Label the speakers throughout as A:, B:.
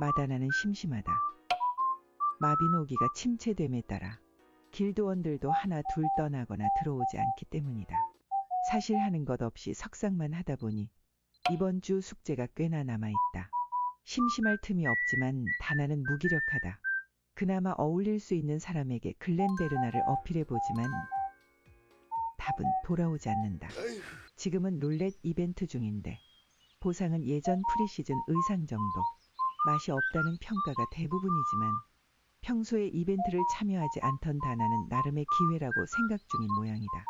A: 마다나는 심심하다. 마비노기가 침체됨에 따라 길드원들도 하나 둘 떠나거나 들어오지 않기 때문이다. 사실 하는 것 없이 석상만 하다 보니 이번 주 숙제가 꽤나 남아있다. 심심할 틈이 없지만 다나는 무기력하다. 그나마 어울릴 수 있는 사람에게 글렌베르나를 어필해보지만 답은 돌아오지 않는다. 지금은 룰렛 이벤트 중인데 보상은 예전 프리시즌 의상 정도. 맛이 없다는 평가가 대부분이지만 평소에 이벤트를 참여하지 않던 다나는 나름의 기회라고 생각 중인 모양이다.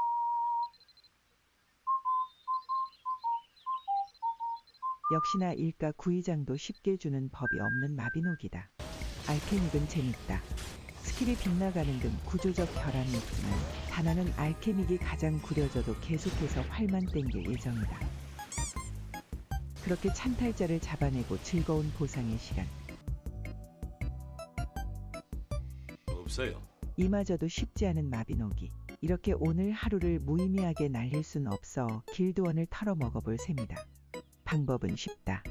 A: 역시나 일가 구의장도 쉽게 주는 법이 없는 마비노기다. 알케믹은 재밌다. 스킬이 빗나가는 등 구조적 결함이 있지만 다나는 알케믹이 가장 구려져도 계속해서 활만 땡길 예정이다. 그렇게 찬탈자를 잡아내고 즐거운 보상의 시간.
B: 없어요.
A: 이마저도 쉽지 않은 마비노기. 이렇게 오늘 하루를 무의미하게 날릴 순 없어 길드원을 털어먹어볼 셈이다. 방법은 쉽다.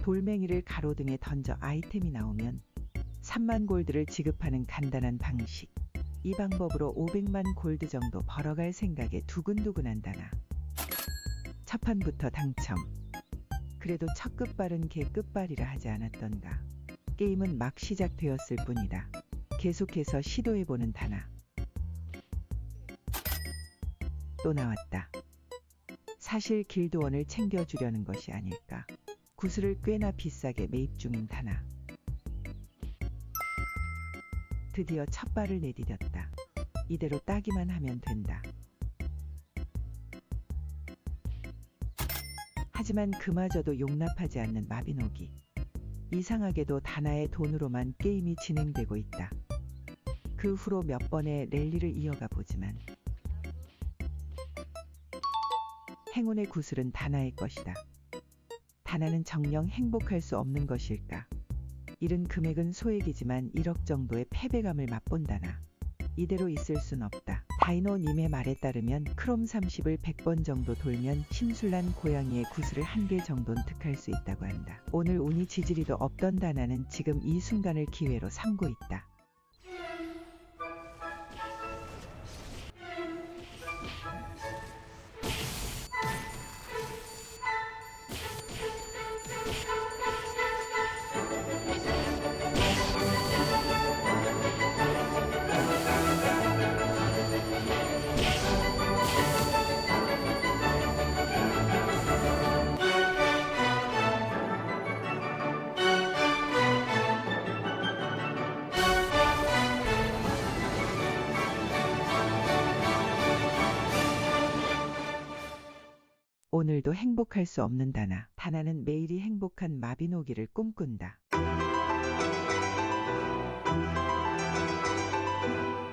A: 돌멩이를 가로등에 던져 아이템이 나오면 3만 골드를 지급하는 간단한 방식. 이 방법으로 500만 골드 정도 벌어갈 생각에 두근두근한다나. 첫 판부터 당첨. 그래도 첫 끝발은 개 끝발이라 하지 않았던가. 게임은 막 시작되었을 뿐이다. 계속해서 시도해보는 다나. 또 나왔다. 사실 길드원을 챙겨주려는 것이 아닐까. 구슬을 꽤나 비싸게 매입 중인 다나. 드디어 첫 발을 내디뎠다. 이대로 따기만 하면 된다. 하지만 그마저도 용납하지 않는 마비노기. 이상하게도 다나의 돈으로만 게임이 진행되고 있다. 그 후로 몇 번의 랠리를 이어가 보지만 행운의 구슬은 다나의 것이다. 다나는 정녕 행복할 수 없는 것일까? 이른 금액은 소액이지만 1억 정도의 패배감을 맛본다나. 이대로 있을 순 없다. 다이노님의 말에 따르면 크롬 30을 100번 정도 돌면 심술난 고양이의 구슬을 한 개 정도는 득할 수 있다고 한다. 오늘 운이 지지리도 없던 다나는 지금 이 순간을 기회로 삼고 있다. 오늘도 행복할 수 없는 다나. 다나는 매일이 행복한 마비노기를 꿈꾼다.